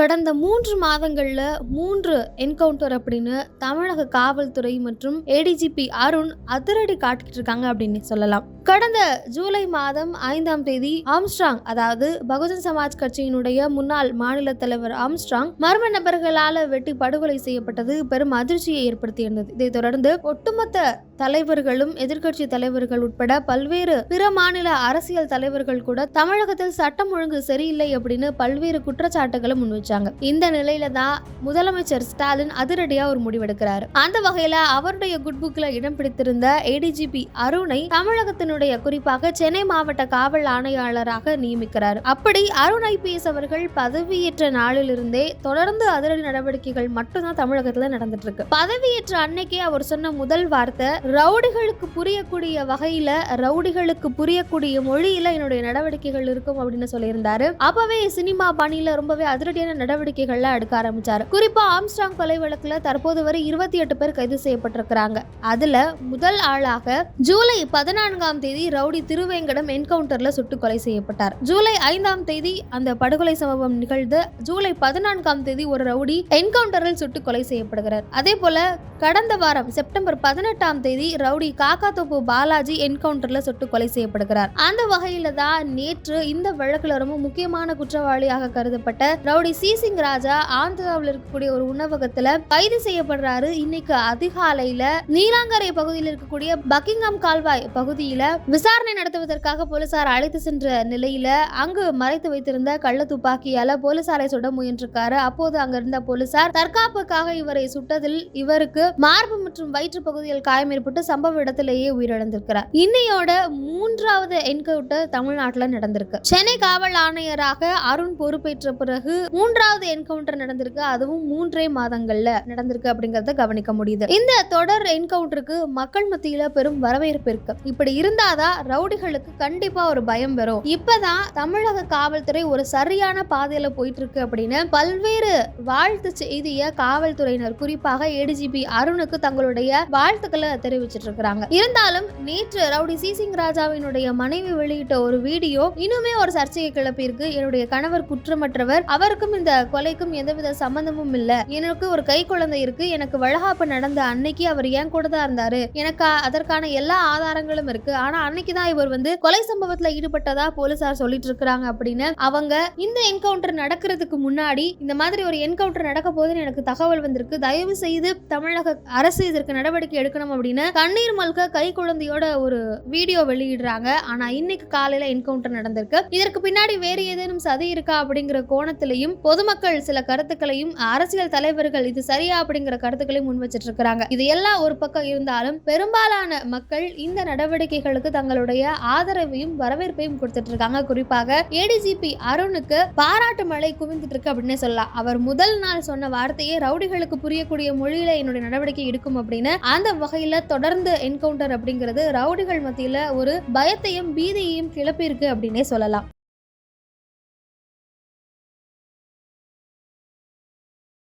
கடந்த மூன்று மாதங்களில் மூன்று என்கவுண்டர் அப்படின்னு தமிழக காவல்துறை மற்றும் ஏடிஜிபி அருண் அதிரடி காட்டிட்டு இருக்காங்க அப்படின்னு சொல்லலாம். கடந்த ஜூலை மாதம் ஐந்தாம் தேதி ஆம்ஸ்ட்ராங் அதாவது பகுஜன் சமாஜ் கட்சியினுடைய முன்னாள் மாநில தலைவர் ஆம்ஸ்ட்ராங் மர்ம நபர்களால வெட்டி படுகொலை செய்யப்பட்டது பெரும் அதிர்ச்சியை ஏற்படுத்தியிருந்தது. இதைத் தொடர்ந்து ஒட்டுமொத்த தலைவர்களும் எதிர்க்கட்சி தலைவர்கள் உட்பட பல்வேறு பிற மாநில அரசியல் தலைவர்கள் கூட தமிழகத்தில் சட்டம் ஒழுங்கு சரியில்லை அப்படின்னு பல்வேறு குற்றச்சாட்டுகளை முன்வைச்சாங்க. இந்த நிலையில தான் முதலமைச்சர் ஸ்டாலின் அதிரடியா ஒரு முடிவெடுக்கிறாரு. அந்த வகையில அவருடைய குட்புக்ல இடம் பிடித்திருந்த ஏடிஜிபி அருணை தமிழகத்தினுடைய குறிப்பாக சென்னை மாவட்ட காவல் ஆணையாளராக நியமிக்கிறார். அப்படி அருண் ஐபிஎஸ் அவர்கள் பதவியேற்ற நாளிலிருந்தே தொடர்ந்து அதிரடி நடவடிக்கைகள் மட்டும்தான் தமிழகத்துல நடந்துட்டு இருக்கு பதவியேற்ற அன்னைக்கே அவர் சொன்ன முதல் வார்த்தை ரவுடிகளுக்கு புரியக்கூடிய வகையில ரவுடிகளுக்கு புரியக்கூடிய மொழியில என்னுடைய நடவடிக்கைகள் இருக்கும் அப்படின்னு சொல்லியிருந்தாரு. அப்பவே சினிமா பணியில ரொம்பவே அதிரடியான நடவடிக்கைகள்லாம் எடுக்க ஆரம்பிச்சாரு. குறிப்பா ஆம்ஸ்டாங் கொலை வழக்குல தற்போது வரை இருபத்தி எட்டு பேர் கைது செய்யப்பட்டிருக்கிறாங்க. அதுல முதல் ஆளாக ஜூலை பதினான்காம் தேதி ரவுடி திருவேங்கடம் என்கவுண்டர்ல சுட்டு கொலை செய்யப்பட்டார். ஜூலை ஐந்தாம் தேதி அந்த படுகொலை சம்பவம் நிகழ்ந்து ஜூலை பதினான்காம் தேதி ஒரு ரவுடி என்கவுண்டரில் சுட்டு கொலை செய்யப்படுகிறார். அதே போல கடந்த வாரம் செப்டம்பர் பதினெட்டாம் தேதி ரவுடி காக்காத்தோப்பு பாலாஜி என்கவுண்டர்ல சுட்டு கொலை செய்யப்படுகிறார். அந்த வகையில தான் நேற்று இந்த வழக்குல ரொம்ப முக்கியமான குற்றவாளியாக கருதப்பட்ட ரவுடி சி சிங் ராஜா ஆந்திராவில் இருக்கக்கூடிய ஒரு உணவகத்துல கைது செய்யப்படுறாரு. இன்னைக்கு அதிகாலையில நீலாங்கரை பகுதியில் இருக்கக்கூடிய பக்கிங்ஹாம் கால்வாய் பகுதியில விசாரணை நடத்துவதற்காக போலீசார் அழைத்து சென்ற நிலையில அங்கு மறைத்து வைத்திருந்த கள்ள துப்பாக்கியால போலீசாரை சுட முயன்றிருக்காரு. அப்போது அங்க இருந்த போலீசார் தற்காப்புக்காக இவரை சுட்டதில் இவருக்கு மார்பு மற்றும் வயிற்று பகுதியில் காயம் ஏற்பட்டு சம்பவ இடத்திலேயே உயிரிழந்திருக்கிறார். இன்னையோட மூன்றாவது என்கவுண்டர் தமிழ்நாட்டில் நடந்திருக்கு. சென்னை காவல் ஆணையராக அருண் பொறுப்பேற்ற பிறகு மூன்றாவது என்கவுண்டர் நடந்திருக்கு. அதுவும் மூன்றே மாதங்கள்ல நடந்திருக்கு அப்படிங்கறத கவனிக்க முடியுது. இந்த தொடர் என்கவுண்டருக்கு மக்கள் மத்தியில பெரும் வரவேற்பு இருக்கு. இப்படி இருந்த இருந்தாதான் ரவுடிகளுக்கு கண்டிப்பா ஒரு பயம் வரும். இப்பதான் தமிழக காவல்துறை ஒரு சரியான பாதையில போயிட்டு இருக்கு அப்படின்னு பல்வேறு வாழ்த்து செய்திய காவல்துறையினர் குறிப்பாக ஏடிஜிபி அருணுக்கு தங்களுடைய வாழ்த்துக்களை தெரிவிச்சிட்டு இருக்கிறாங்க இருந்தாலும் நேற்று ரவுடி சி. சிங் ராஜாவினுடைய மனைவி வெளியிட்ட ஒரு வீடியோ இன்னுமே ஒரு சர்ச்சையை கிளப்பி இருக்கு என்னுடைய கணவர் குற்றமற்றவர். அவருக்கும் இந்த கொலைக்கும் எந்தவித சம்பந்தமும் இல்ல. எனக்கு ஒரு கை குழந்தை இருக்கு. எனக்கு வழகாப்பு நடந்த அன்னைக்கு அவர் ஏன் கூட தான் இருந்தாரு. எனக்கு அதற்கான எல்லா ஆதாரங்களும் இருக்கு. ஆனா அன்னைக்கு தான் இவர் வந்து கொலை சம்பவத்துல ஈடுபட்டதா போலீசார் சொல்லிட்டு இருக்கிறாங்க அப்படின்னு அவங்க இந்த என்கவுண்டர் நடக்கிறதுக்கு முன்னாடி இந்த மாதிரி ஒரு என்கவுண்டர் நடக்க போதுன்னு எனக்கு தகவல் வந்திருக்கு. தயவு செய்து தமிழக அரசு இதற்கு நடவடிக்கை எடுக்கணும் அப்படின்னு கண்ணீர் மல்க கை குழந்தையோட ஒரு வீடியோ வெளியிடுறாங்க. ஆனா இன்னைக்கு காலையில என்கவுண்டர் நடந்திருக்கு. இதற்கு பின்னாடி வேறு ஏதேனும் சதி இருக்கா அப்படிங்கிற கோணத்திலையும் பொதுமக்கள் சில கருத்துக்களையும் அரசியல் தலைவர்கள் இது சரியா அப்படிங்கிற கருத்துக்களையும் முன் வச்சிட்டு இருக்கிறாங்க. இது எல்லாம் ஒரு பக்கம் இருந்தாலும் பெரும்பாலான மக்கள் இந்த நடவடிக்கைகளுக்கு தங்களுடைய ஆதரவையும் வரவேற்பையும் கொடுத்துட்டு இருக்காங்க குறிப்பாக ஏடிஜிபி அருணுக்கு பாராட்டு மழை குவிந்துட்டு இருக்கு அப்படின்னே சொல்லலாம். அவர் முதல் நாள் சொன்ன வார்த்தையே ரவுடிகளுக்கு புரியக்கூடிய மொழியில என்னுடைய நடவடிக்கை எடுக்கும் அப்படின்னு அந்த வகையில தொடர்ந்து என்கவுண்டர் அப்படிங்கிறது ரவுடிகள் மத்தியில ஒரு பயத்தையும் பீதியையும் கிளப்பியிருக்கு அப்படின்னே சொல்லலாம்.